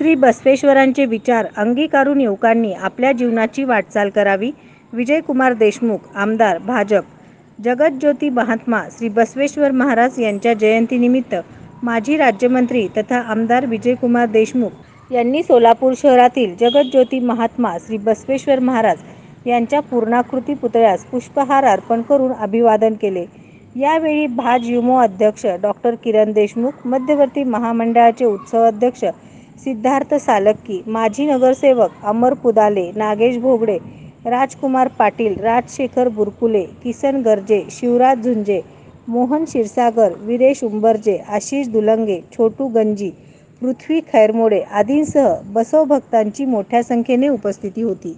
श्री बसवेश्वरांचे विचार अंगीकारून युवकांनी आपल्या जीवनाची वाटचाल करावी. विजयकुमार देशमुख आमदार भाजप. जगतज्योती महात्मा श्री बसवेश्वर महाराज यांच्या जयंतीनिमित्त माजी राज्यमंत्री तथा आमदार विजयकुमार देशमुख यांनी सोलापूर शहरातील जगतज्योती महात्मा श्री बसवेश्वर महाराज यांच्या पूर्णाकृती पुतळ्यास पुष्पहार अर्पण करून अभिवादन केले. यावेळी भाज युमो अध्यक्ष डॉक्टर किरण देशमुख मध्यवर्ती महामंडळाचे उत्सव अध्यक्ष सिद्धार्थ सालक्की माजी नगरसेवक अमर पुदाले नागेश भोगडे राजकुमार पाटील राजशेखर बुरकुले किसन गर्जे शिवराज झुंजे मोहन क्षीरसागर विरेश उंबरजे आशिष दुलंगे छोटू गंजी पृथ्वी खैरमोडे आदींसह बसवभक्तांची मोठ्या संख्येने उपस्थिती होती.